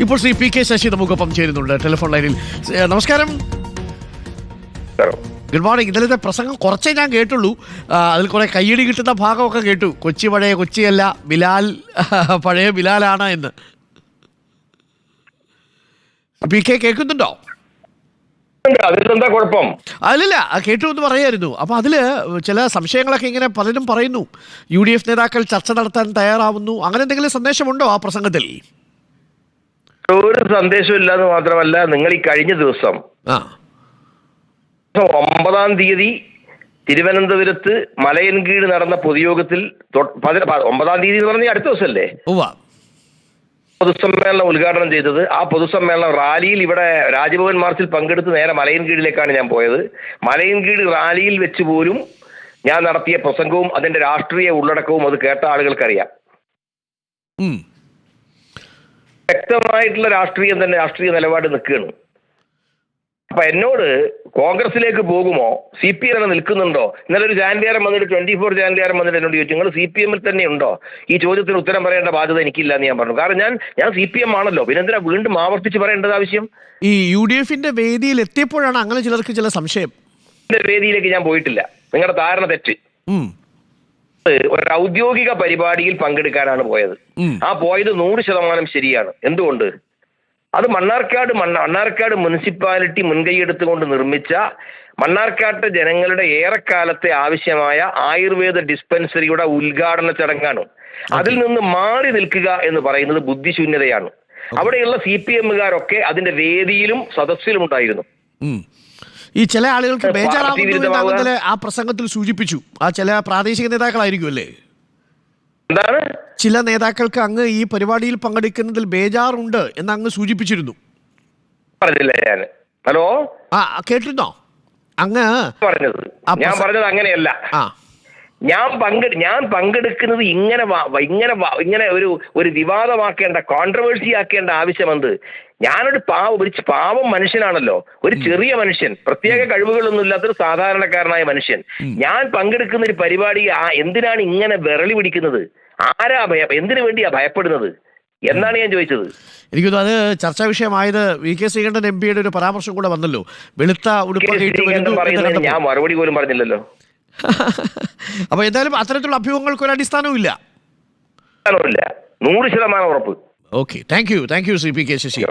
ഇപ്പോൾ Shri P K Sasi നമുക്കൊപ്പം ചേരുന്നുണ്ട്. ടെലിഫോൺ ലൈനിൽ. നമസ്കാരം. Good morning. ഇന്നലത്തെ പ്രസംഗം കുറച്ചേ ഞാൻ കേട്ടുള്ളൂ. അതിൽ കുറെ കയ്യടി കിട്ടുന്ന ഭാഗമൊക്കെ കേട്ടു. കൊച്ചി പഴയ കൊച്ചിയല്ല ബിലാൽ പഴയ ബിലാലാണ് എന്ന്. പി കെ കേൾക്കുന്നുണ്ടോ? അതിലെന്താ കുഴപ്പം? അത് കേട്ടു എന്ന് പറയായിരുന്നു. അപ്പൊ അതിൽ ചില സംശയങ്ങളൊക്കെ ഇങ്ങനെ പലരും പറയുന്നു. യു ഡി എഫ് നേതാക്കൾ ചർച്ച നടത്താൻ തയ്യാറാവുന്നു. അങ്ങനെ എന്തെങ്കിലും സന്ദേശമുണ്ടോ ആ പ്രസംഗത്തിൽ? ഒരു സന്ദേശവും ഇല്ലാന്ന് മാത്രമല്ല നിങ്ങൾ ഈ കഴിഞ്ഞ ദിവസം ഒമ്പതാം തീയതി തിരുവനന്തപുരത്ത് മലയൻകീഴ് നടന്ന പൊതുയോഗത്തിൽ ഒമ്പതാം തീയതി എന്ന് പറഞ്ഞാൽ അടുത്ത ദിവസമല്ലേ? പൊതുസമ്മേളനം ഉദ്ഘാടനം ചെയ്തത്. ആ പൊതുസമ്മേളനം റാലിയിൽ ഇവിടെ രാജ്ഭവൻ മാർച്ചിൽ പങ്കെടുത്ത് നേരെ മലയൻകീഴിലേക്കാണ് ഞാൻ പോയത്. മലയൻകീഴ് റാലിയിൽ വെച്ച് പോലും ഞാൻ നടത്തിയ പ്രസംഗവും അതിന്റെ രാഷ്ട്രീയ ഉള്ളടക്കവും അത് കേട്ട ആളുകൾക്കറിയാം. വ്യക്തമായിട്ടുള്ള രാഷ്ട്രീയം തന്നെ രാഷ്ട്രീയ നിലപാട് നിൽക്കുകയാണ്. അപ്പൊ എന്നോട് കോൺഗ്രസിലേക്ക് പോകുമോ? സി പി എം നിൽക്കുന്നുണ്ടോ? ഇന്നലെ ഒരു ജാൻഡിയാരം വന്നിട്ട് ട്വന്റി ഫോർ ജാൻഡിയാരം വന്നിട്ട് എന്നോട് ചോദിച്ചു നിങ്ങൾ സി പി എമ്മിൽ തന്നെ ഉണ്ടോ? ഈ ചോദ്യത്തിന് ഉത്തരം പറയേണ്ട ബാധ്യത എനിക്കില്ല എന്ന് ഞാൻ പറഞ്ഞു. കാരണം ഞാൻ ഞാൻ സി പി എം ആണല്ലോ. പിന്നെ എന്തിനാ വീണ്ടും ആവർത്തിച്ച് പറയേണ്ടത് ആവശ്യം? ഈ യു ഡി എഫിന്റെ വേദിയിൽ എത്തിയപ്പോഴാണ് അങ്ങനെ ചിലർക്ക് ചില സംശയം. വേദിയിലേക്ക് ഞാൻ പോയിട്ടില്ല. നിങ്ങളുടെ ധാരണ തെറ്റ്. ഒരു ഔദ്യോഗിക പരിപാടിയിൽ പങ്കെടുക്കാനാണ് പോയത്. ആ പോയത് നൂറ് ശതമാനം ശരിയാണ്. എന്തുകൊണ്ട്? അത് മണ്ണാർക്കാട് മണ്ണ മണ്ണാർക്കാട് മുനിസിപ്പാലിറ്റി മുൻകൈയെടുത്തുകൊണ്ട് നിർമ്മിച്ച മണ്ണാർക്കാട്ട് ജനങ്ങളുടെ ഏറെക്കാലത്തെ ആവശ്യമായ ആയുർവേദ ഡിസ്പെൻസറിയുടെ ഉദ്ഘാടന ചടങ്ങാണ്. അതിൽ നിന്ന് മാറി നിൽക്കുക എന്ന് പറയുന്നത് ബുദ്ധിശൂന്യതയാണ്. അവിടെയുള്ള സി പി എമ്മുകാരൊക്കെ അതിന്റെ വേദിയിലും സദസ്സിലും ഉണ്ടായിരുന്നു. ഈ ചില ആളുകൾക്ക് ബേജാറാവുന്നു. ആ പ്രസംഗത്തിൽ സൂചിപ്പിച്ചു. ആ ചില പ്രാദേശിക നേതാക്കളായിരിക്കും അല്ലേ? എന്താണ്? ചില നേതാക്കൾക്ക് അങ്ങ് ഈ പരിപാടിയിൽ പങ്കെടുക്കുന്നതിൽ ബേജാറുണ്ട് എന്ന് അങ്ങ് സൂചിപ്പിച്ചിരുന്നു. പറഞ്ഞില്ല ഞാൻ? ഹലോ? ആ കേട്ടിരുന്നോ? അങ്ങ് പറഞ്ഞത്. ഞാൻ പറഞ്ഞത് അങ്ങനെയല്ല. ആ. ഞാൻ പങ്കെടു ഞാൻ പങ്കെടുക്കുന്നത് ഇങ്ങനെ ഇങ്ങനെ ഇങ്ങനെ ഒരു ഒരു വിവാദമാക്കേണ്ട കോൺട്രവേഴ്സി ആക്കേണ്ട ആവശ്യമെന്ത് ഞാനൊരു പാവം ഒരു പാവം മനുഷ്യനാണല്ലോ. ഒരു ചെറിയ മനുഷ്യൻ. പ്രത്യേക കഴിവുകളൊന്നും ഇല്ലാത്തൊരു സാധാരണക്കാരനായ മനുഷ്യൻ. ഞാൻ പങ്കെടുക്കുന്ന ഒരു പരിപാടി ആ- എന്തിനാണ് ഇങ്ങനെ വിരളി പിടിക്കുന്നത്? ആരാ ഭയ എന്തിനു വേണ്ടിയാ ഭയപ്പെടുന്നത്? എന്നാണ് ഞാൻ ചോദിച്ചത്. എനിക്ക് അത് ചർച്ചാ വിഷയമായത് വി കെ ശ്രീകണ്ഠൻ എം പിയുടെ ഒരു പരാമർശം കൂടെ വന്നല്ലോ. വെളുത്ത ഉടുപ്പ്. ഞാൻ മറുപടി പോലും പറഞ്ഞില്ലല്ലോ. അപ്പൊ എന്തായാലും അത്തരത്തിലുള്ള അഭ്യൂഹങ്ങൾക്ക് ഒരു അടിസ്ഥാനവും ഇല്ല നൂറ് ശതമാനം ഉറപ്പ്. Okay thank you thank you Shri P K Sasi.